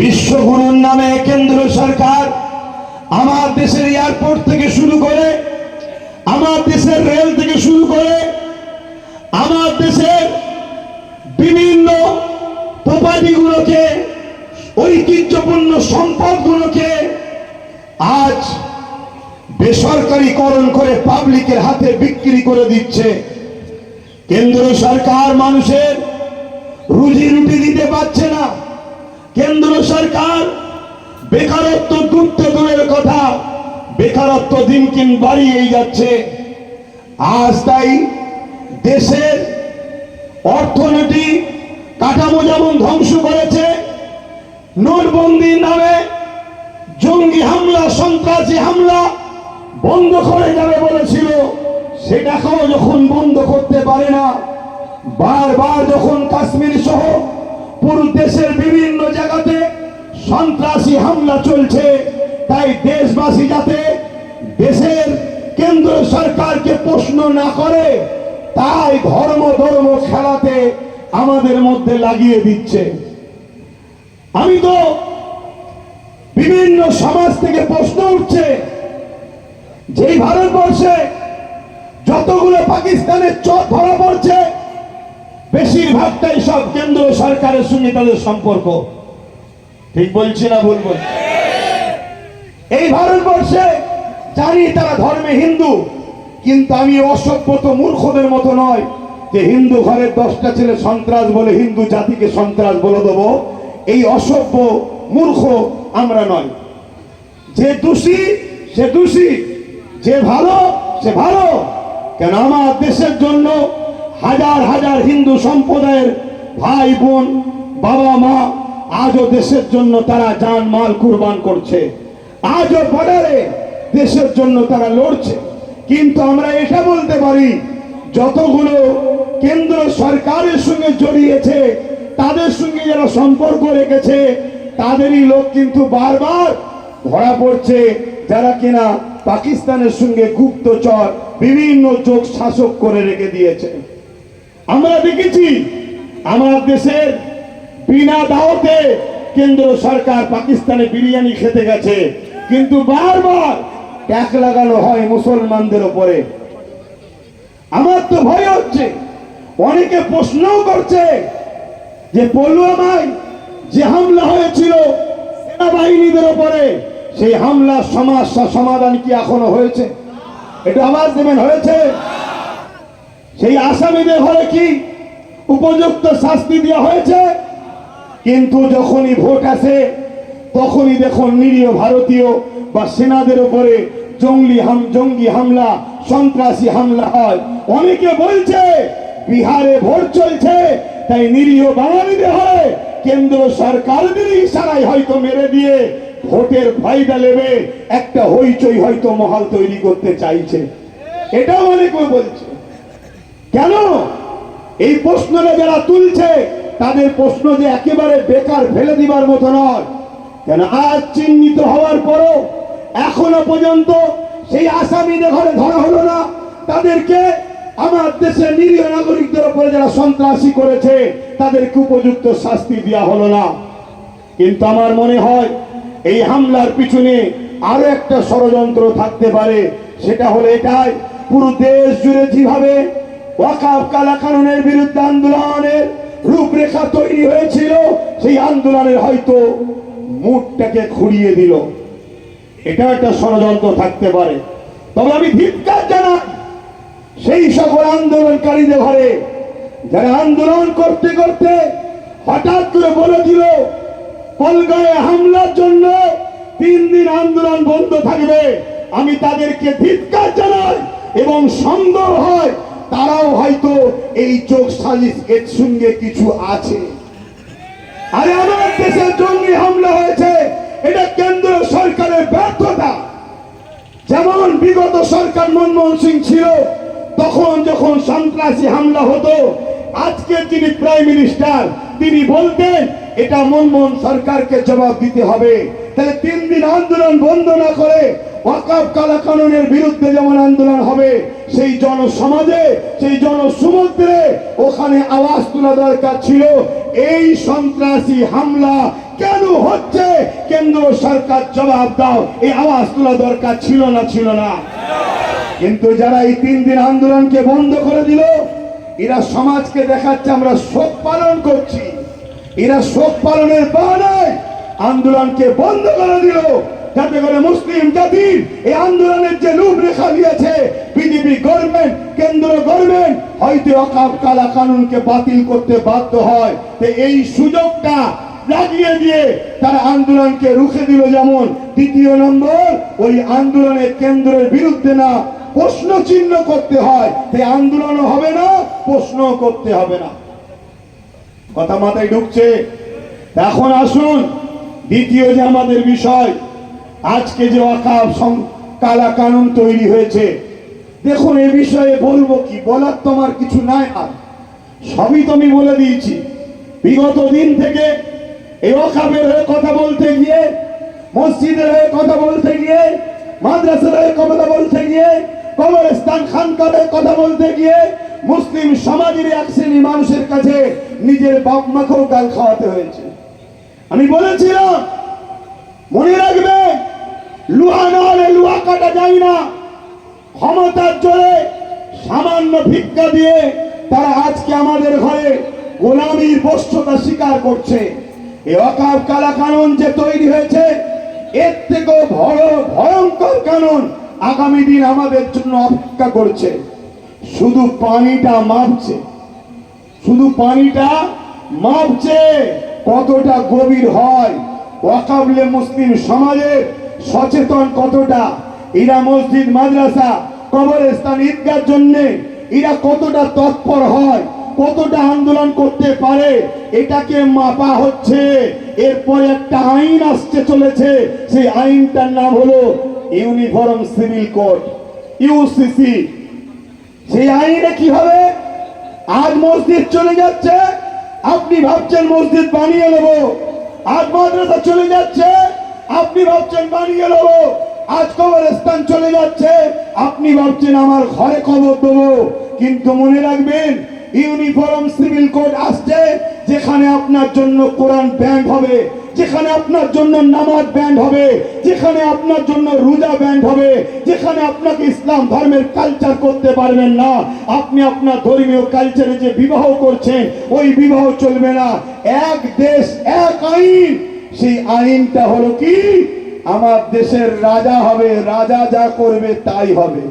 বিশ্বগুরুর নামে কেন্দ্র সরকার আমার দেশের এয়ারপোর্ট থেকে শুরু করে, আমার দেশের রেল থেকে শুরু করে, আমার দেশের বিভিন্ন প্রপার্টিগুলোকে, ঐতিহ্যপূর্ণ সম্পদগুলোকে আজ বেসরকারীকরণ করে পাবলিকের হাতে বিক্রি করে দিচ্ছে। কেন্দ্র সরকার মানুষের রুজি রুটি দিতে পারছে না। কেন্দ্র সরকার বেকারত্ব ডুবতে দূরের কথা, বেকারত্ব দিন বাড়িয়েই যাচ্ছে। আজ তাই দেশের অর্থনীতি কাঠামো যেমন ধ্বংস করেছে নোটবন্দির নামে জঙ্গি হামলা, সন্ত্রাসী হামলা বন্ধ করে যাবে বলেছিল। সেটাকেও যখন বন্ধ করতে পারে না, বারবার যখন কাশ্মীর সহ পুরো দেশের সন্ত্রাসী হামলা চলছে। তাই দেশবাসী যাতে দেশের কেন্দ্র সরকারকে প্রশ্ন না করে, তাই ধর্ম ধর্ম খেলাতে আমাদের মধ্যে লাগিয়ে দিচ্ছে। আমি তো বিভিন্ন সমাজ থেকে প্রশ্ন উঠছে, যেই ভারতবর্ষে যতগুলো পাকিস্তানের চোখ ধরা পড়ছে, বেশিরভাগটাই সব কেন্দ্র সরকারের সঙ্গে তাদের সম্পর্ক। ঠিক বলছি না ভুল বলছি? এই ভারতবর্ষে জানি তারা ধর্মে হিন্দু, কিন্তু আমি অসভ্যত মূর্খদের মতো নয় যে হিন্দু ঘরের দশটা ছেলে সন্ত্রাস বলে হিন্দু জাতিকে সন্ত্রাস বলে দেবো। এই অসভ্য মূর্খ আমরা নয়। যে দোষী, সে দোষী, যে ভালো, সে ভালো। কেন আমার দেশের জন্য হাজার হাজার হিন্দু সম্প্রদায়ের ভাই, বোন, বাবা, মা আজও দেশের জন্য তারা যান মাল কুরবান করছে। আজও বর্ডারে দেশের জন্য তারা লড়ছে। কিন্তু আমরা এটা বলতে পারি, যতগুলো কেন্দ্র সরকারের সঙ্গে জড়িয়েছে, তাদের সঙ্গে যারা সম্পর্ক রেখেছে, তাদেরই লোক কিন্তু বারবার ধরা পড়ছে, যারা কিনা পাকিস্তানের সঙ্গে গুপ্তচর, বিভিন্ন যোগ শাসক করে রেখে দিয়েছে। আমরা দেখেছি আমার দেশের বিনা দাওতে কেন্দ্র সরকার পাকিস্তানে বিরিয়ানি খেতে গেছে। কিন্তু বারবার ট্যাক লাগানো হয় মুসলমানদের ওপরে আমার তো ভয় হচ্ছে। অনেকে প্রশ্নও করছে যে পুলওয়ামায় যে হামলা হয়েছিল সেনাবাহিনীদের ওপরে সেই হামলার সমস্যা সমাধান কি এখনও হয়েছে? এটা আওয়াজ দেবেন, হয়েছে? সেই আসামিদের ঘরে কি উপযুক্ত শাস্তি দেওয়া হয়েছে? কিন্তু যখনই ভোট আসে, তখনই দেখুন নিরীহ ভারতীয় বা সেনাদের উপরে জঙ্গলি হাম জঙ্গি হামলা, সন্ত্রাসী হামলা হয়। অনেকে বলছে, বিহারে ভোট চলছে, তাই নিরীহ বাঙালিদের হয় কেন্দ্র সরকারদের ইশারায় হয়তো মেরে দিয়ে ভোটের ফায়দা নেবে। একটা হইচই হয়তো মহল তৈরি করতে চাইছে। এটাও অনেকে বলছে। কেন? এই প্রশ্নটা যারা তুলছে তাদের প্রশ্ন যে একেবারে বেকার ফেলে দিবার মতো নয়। কেন আজ চিহ্নিত হওয়ার পরও এখনও পর্যন্ত সেই আসামিদের ঘরে ধরা হলো না। তাদেরকে আমার দেশের নিরীহ নাগরিকদের উপরে যারা সন্ত্রাসী করেছে, তাদেরকে উপযুক্ত শাস্তি দেওয়া হলো না। কিন্তু আমার মনে হয় এই হামলার পিছনে আরও একটা ষড়যন্ত্র থাকতে পারে। সেটা হলো এটাই, পুরো দেশ জুড়ে যেভাবে ওয়াকাফ কালা কানুনের বিরুদ্ধে আন্দোলনের রূপরেখা তৈরি হয়েছিল, সেই আন্দোলনের হয়তো মুখটাকে খুঁড়িয়ে দিল। এটা একটা ষড়যন্ত্র থাকতে পারে। তবে আমি ধিক্কার জানাই, সেই সকল আন্দোলনকারীদের ঘরে, যারা আন্দোলন করতে করতে হঠাৎ করে বলেছিল কলগায়ে হামলার জন্য তিন দিন আন্দোলন বন্ধ থাকবে। আমি তাদেরকে ধিক্কার জানাই এবং সন্দেহ হয় তারাও হয়তো এই চোখ সাজিশ এর সঙ্গে কিছু আছে। আরে আমার দেশে জঙ্গি হামলা হয়েছে, এটা কেন্দ্র সরকারের ব্যর্থতা। যেমন বিগত সরকার মনমোহন সিং ছিল, তখন যখন সন্ত্রাসী হামলা হতো আজকে তিনি প্রাইম মিনিস্টার, তিনি বলতেন এটা মনমোহন সরকারকে জবাব দিতে হবে। তাহলে তিন দিন আন্দোলন বন্ধ না করে বিরুদ্ধে যেমন আন্দোলন হবে, সেই জনসমাজে, সেই জনসমুদ্রে ওখানে আওয়াজ তোলা দরকার ছিল, এই সন্ত্রাসী হামলা কেন হচ্ছে? কেন্দ্র সরকার জবাব দাও। এই আওয়াজ তোলা দরকার ছিল না ছিল না। কিন্তু যারা এই তিন দিন আন্দোলনকে বন্ধ করে দিল, এরা সমাজকে দেখাচ্ছে আমরা শোক পালন করছি। এরা শোক পালনের বাহানায় আন্দোলনকে বন্ধ করে দিল। যাতে করে মুসলিম জাতির এই আন্দোলনের যে রূপরেখা দিয়েছে বিজেপি গভর্নমেন্ট কেন্দ্র গভর্নমেন্ট হয়তো অকাপ কালা কানুনকে বাতিল করতে বাধ্য হয়। এই সুযোগটা লাগিয়ে দিয়ে তারা আন্দোলনকে রুখে দিল যেমন। দ্বিতীয় নম্বর, ওই আন্দোলনের কেন্দ্রের বিরুদ্ধে না প্রশ্ন চিহ্ন করতে হয়। সেই আন্দোলনও হবে না প্রশ্ন করতে হবে না। কথা মাথায় ঢুকছে। এখন আসুন, দ্বিতীয় যে আমাদের বিষয়, আজকে যে কালা কানুন তৈরি হয়েছে। দেখুন, এ বিষয়ে বলব কি, বলার তোমার কিছু নাই আর। সবই তো আমি বলে দিয়েছি। বিগত দিন থেকে এই অকাপের হয়ে কথা বলতে গিয়ে, মসজিদের হয়ে কথা বলতে গিয়ে, মাদ্রাসার হয়ে কথা বলতে গিয়ে, কবরস্থান খানকার হয়ে কথা বলতে গিয়ে মুসলিম সমাজের এক শ্রেণি মানুষের কাছে নিজের বাপ মাকেও গাল খাওয়াতে হয়েছে। আমি বলেছিলাম, মনে রাখবে, লুহা না হলে লুহা কাটা যায় না। ক্ষমতার জোরে সামান্য ভিক্ষা দিয়ে তারা আজকে আমাদের ঘরে গোলামির বস্ত্রতা স্বীকার করছে। এ অকাপ কালা কানুন যে তৈরি হয়েছে, এর থেকেও বড় ভয়ঙ্কর কানুন আগামী দিন আমাদের জন্য অপেক্ষা করছে। শুধু পানিটা মাপছে। শুধু পানিটা মাপছে কতটা গভীর হয়। ওয়াকাবলে মুসলিম সমাজের সচেতন কতটা? এরা মসজিদ, মাদ্রাসা, কবরস্থান, ঈদগার জন্য এরা কতটা তৎপর হয়, কতটা আন্দোলন করতে পারে, এটাকে মাপা হচ্ছে। এরপর একটা আইন আসতে চলেছে, সেই আইনটার নাম হলো ইউনিফর্ম সিভিল কোড, ইউসিসি। সেই আইনে কি হবে? আজ মসজিদ চলে যাচ্ছে, আপনি ভাবছেন মসজিদ বানিয়ে নেব। আজ মাদ্রাসা চলে যাচ্ছে, আপনি ভাবছেন বানিয়ে নেব। আজ কবরস্থান চলে যাচ্ছে, আপনি ভাবছেন আমার ঘরে কবর দেবো। কিন্তু মনে রাখবেন, ইউনিফর্ম, সিভিল কোড আসছে, যেখানে আপনার জন্য কোরআন ব্যাংক হবে। যেখানে আপনার জন্য নামাজ ব্যান্ড হবে, যেখানে আপনার জন্য রোজা ব্যান্ড হবে, যেখানে আপনাকে ইসলাম ধর্মের কালচার করতে পারবেন না, আপনি আপনার ধর্মীয় কালচারে যে বিবাহ করছেন, ওই বিবাহ চলবে না। এক দেশ, এক আইন, সেই আইনটা হলো কি? আমার দেশের রাজা হবে, রাজা যা করবে তাই হবে।